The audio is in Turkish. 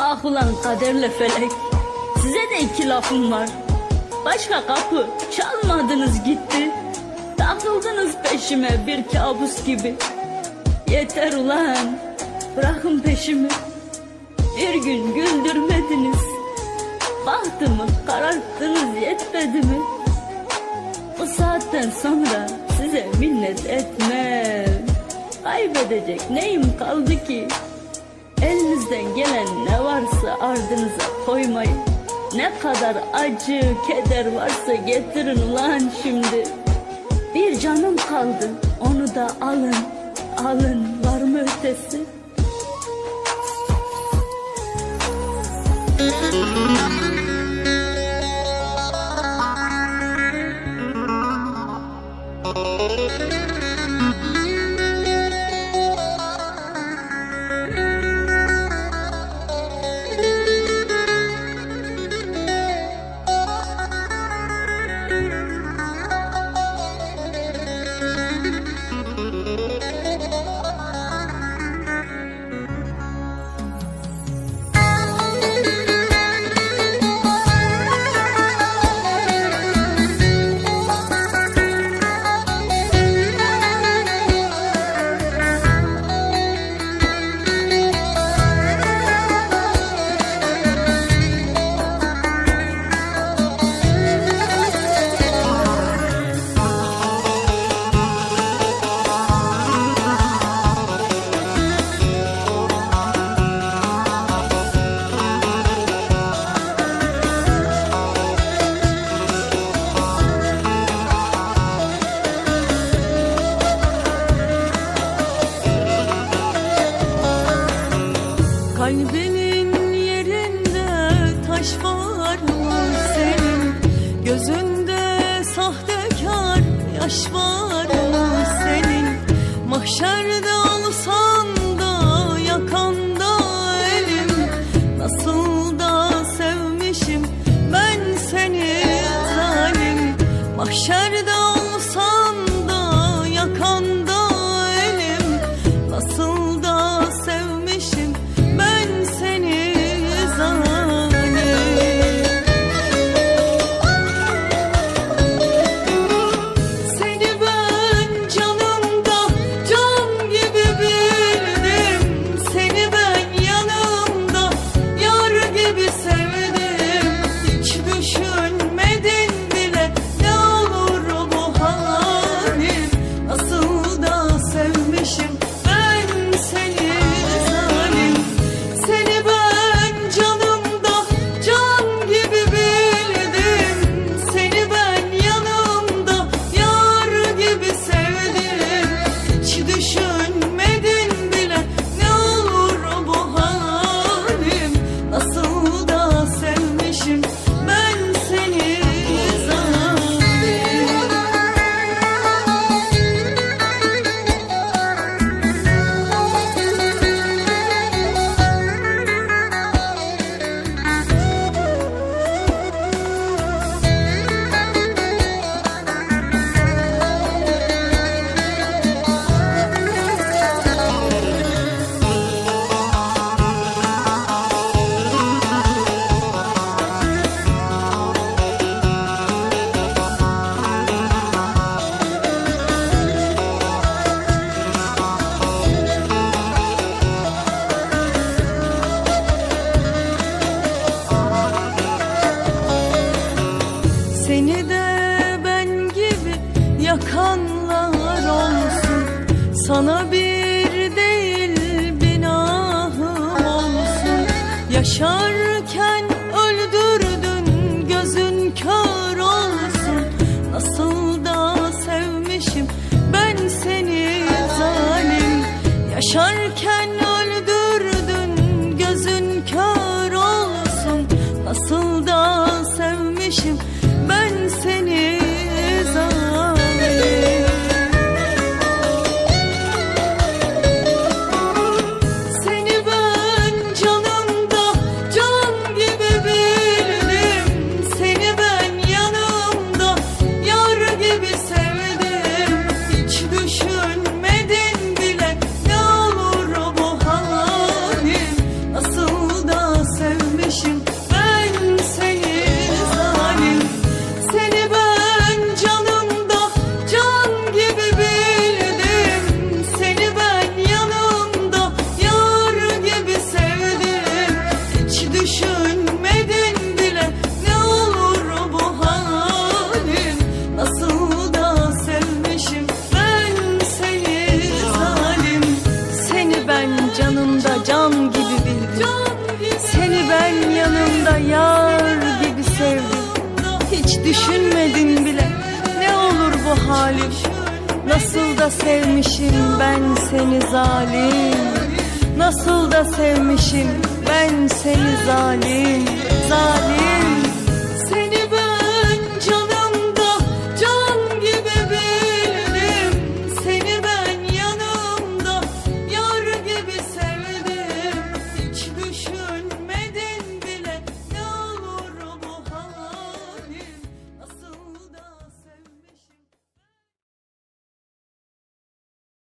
Ah ulan kaderle felek. Size de iki lafım var. Başka kapı çalmadınız gitti. Takıldınız peşime bir kabus gibi. Yeter ulan. Bırakın peşimi. Bir gün güldürmediniz. Bahtımı kararttınız yetmedi mi? Bu saatten sonra size minnet etmem. Kaybedecek neyim kaldı ki? Elinizden gelen ne varsa ardınıza koymayın. Ne kadar acı, keder varsa getirin ulan şimdi. Bir canım kaldı, onu da alın, alın var mı ötesi? Kalbinin yerinde taş var mı senin? Gözünde sahtekar yaş var mı senin? Mahşerde Yaşarken öldürdün gözün kör olsun. Nasıl da sevmişim ben seni zalim. Yaşarken can gibi bildim Seni ben yanımda yar gibi sevdim. Hiç düşünmedin bile ne olur bu halim. Nasıl da sevmişim ben seni zalim. Nasıl da sevmişim ben seni zalim. Zalim.